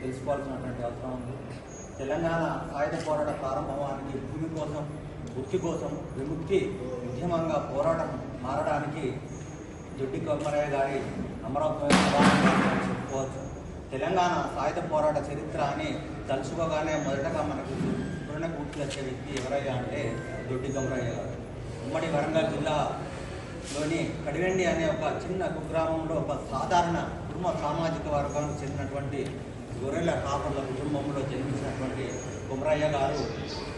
తెలుసుకోవాల్సినటువంటి అవసరం ఉంది. తెలంగాణ సాయుధ పోరాట ప్రారంభానికి భూమి కోసం ముక్తి కోసం విముక్తి ఉద్యమంగా పోరాటం మారడానికి జొడ్డి కొమ్మరయ్య గారి అమరావతి చెప్పుకోవచ్చు. తెలంగాణ సాయుధ పోరాట చరిత్ర అని తలుచుకోగానే మొదటగా మనకు స్ఫురణ వచ్చే వ్యక్తి ఎవరయ్యా అంటే దొడ్డి కొమ్మరయ్య గారు. ఉమ్మడి వరంగల్ జిల్లాలోని కడివెండి అనే ఒక చిన్న కుగ్రామంలో ఒక సాధారణ కుటుంబ సామాజిక వర్గానికి చెందినటువంటి గొర్రెల కాపుల కుటుంబంలో జన్మించినటువంటి కుమరయ్య గారు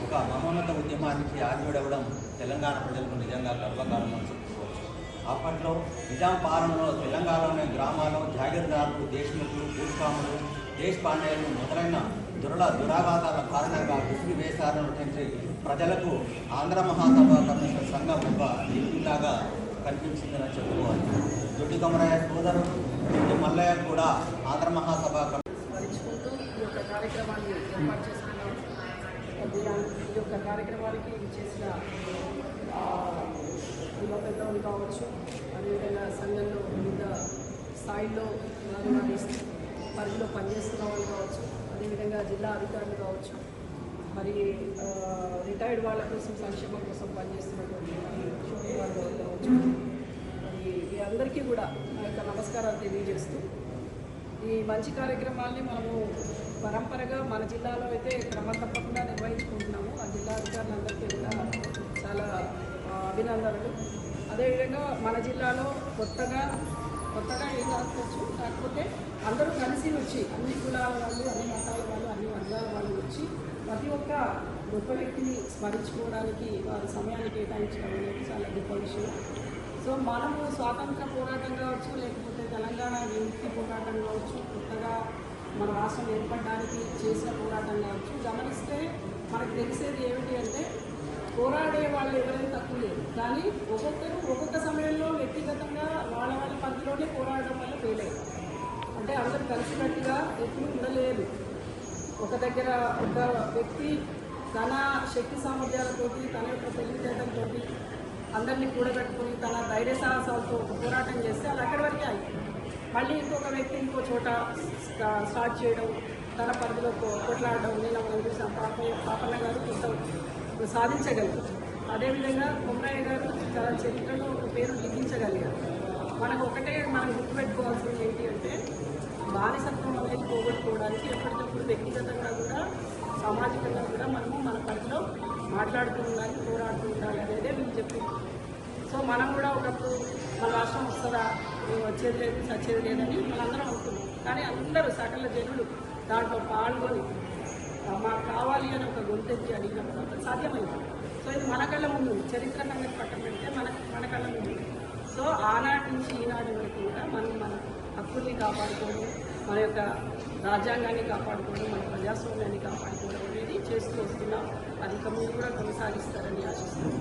ఒక మహోన్నత ఉద్యమానికి ఆదివిడవడం తెలంగాణ ప్రజలకు నిజంగా గర్వకారణం అని చెప్పుకోవచ్చు. అప్పట్లో నిజాం పాలనలో తెలంగాణలోని గ్రామాల్లో జాగీర్దారులు దేశముఖులు భూస్వాములు దేశపాండేయులు మొదలైన దురల దురాఘాతాల కారణంగా విసిగి వేశారని ప్రజలకు ఆంధ్ర మహాసభ కమిషన్ సంఘం ఒక నిధిలాగా కనిపించిందని చెప్పుకోవాలి దొడ్డి కొమరయ్య సోదరుడు దొడ్డి మల్లయ్య కూడా ఆంధ్ర మహాసభ కమిషన్ స్మరించుకుంటూ ఈ యొక్క కార్యక్రమాన్ని ఏర్పాటు చేసుకున్నాం ఈ యొక్క కార్యక్రమానికి చేసిన కుల పెద్దలు కావచ్చు అదేవిధంగా సంఘంలో వివిధ స్థాయిల్లో పరిధిలో పనిచేస్తున్న వాళ్ళు కావచ్చు అదేవిధంగా జిల్లా అధికారులు కావచ్చు మరి రిటైర్డ్ వాళ్ళ కోసం సంక్షేమం కోసం పనిచేస్తున్నటువంటి వాళ్ళు కావచ్చు మరి మీ అందరికీ కూడా నా యొక్క నమస్కారాలు తెలియజేస్తూ ఈ మంచి కార్యక్రమాల్ని మనము పరంపరగా మన జిల్లాలో అయితే క్రమం తప్పకుండా నిర్వహించుకుంటున్నాము. ఆ జిల్లా అధికారులందరికీ కూడా చాలా అభినందనలు. అదేవిధంగా మన జిల్లాలో కొత్తగా కొత్తగా ఏం కాకపోవచ్చు కాకపోతే అందరూ కలిసి వచ్చి అన్ని కులాల వాళ్ళు అన్ని మతాల వాళ్ళు అన్ని వర్గాల వాళ్ళు వచ్చి ప్రతి ఒక్క గొప్ప వ్యక్తిని స్మరించుకోవడానికి వారి సమయాన్ని కేటాయించడం అనేది చాలా గొప్ప విషయం. సో మనము స్వాతంత్ర పోరాటం కావచ్చు లేకపోతే తెలంగాణ విముక్తి పోరాటం కావచ్చు కొత్తగా మన రాష్ట్రం ఏర్పడడానికి చేసిన పోరాటం కావచ్చు గమనిస్తే మనకు తెలిసేది ఏమిటి అంటే పోరాడే వాళ్ళు ఎవరైనా తక్కువ లేదు కానీ ఒక్కొక్కరు ఒక్కొక్క సమయంలో వ్యక్తిగతంగా వాళ్ళ వాళ్ళ పరిధిలోనే పోరాడడం వల్ల ఫెయిల్ అయ్యారు. అంటే అందరూ కలిసినట్టుగా ఎప్పుడు ఉండలేదు ఒక దగ్గర ఒక వ్యక్తి తన శక్తి సామర్థ్యాలతోటి తన యొక్క తెలివితేటలతోటి అందరినీ కూడబెట్టుకుని తన ధైర్య సాహసాలతో ఒక పోరాటం చేస్తే అది అక్కడి వరకే అయింది మళ్ళీ ఇంకొక వ్యక్తి ఇంకో చోట స్టార్ట్ చేయడం తన పరిధిలో కొట్లాడడం నేను మనం చూసాం పాప పాపన్న గారు కొంత సాధించగలిగారు. అదేవిధంగా కొమరయ్య గారు తన చరిత్రలో ఒక పేరు లిఖించగలిగారు. మనకు ఒకటే మనం గుర్తుపెట్టుకోవాల్సింది ఏంటి అంటే బానిసత్వం అనేది పోగొట్టుకోవడానికి ఎప్పటికప్పుడు వ్యక్తిగతంగా కూడా సామాజికంగా కూడా మనము మన పరిధిలో మాట్లాడుతూ ఉండాలి పోరాడుతూ ఉండాలి. సో మనం కూడా ఒకప్పుడు మన రాష్ట్రం వస్తుందా ఏం వచ్చేది లేదు చచ్చేది లేదని మనందరం అనుకున్నాం కానీ అందరూ సకల జనులు దాంట్లో పాల్గొని మాకు కావాలి అని ఒక గొంతెచ్చి అడిగినప్పుడు సాధ్యమైంది సో ఇది మన కళ్ళ ముందు ఉంది. చరిత్ర సంగతి పక్కన పెడితే మన మన కళ్ళ ముందు ఉంది. సో ఆనాటి నుంచి ఈనాటి వరకు కూడా మనం మన హక్కుల్ని కాపాడుకోవడం మన యొక్క రాజ్యాంగాన్ని కాపాడుకోవడం మన ప్రజాస్వామ్యాన్ని కాపాడుకోవడం అనేది చేస్తూ వస్తున్నాం అది ఇక ముందు కూడా కొనసాగిస్తారని ఆశిస్తున్నాం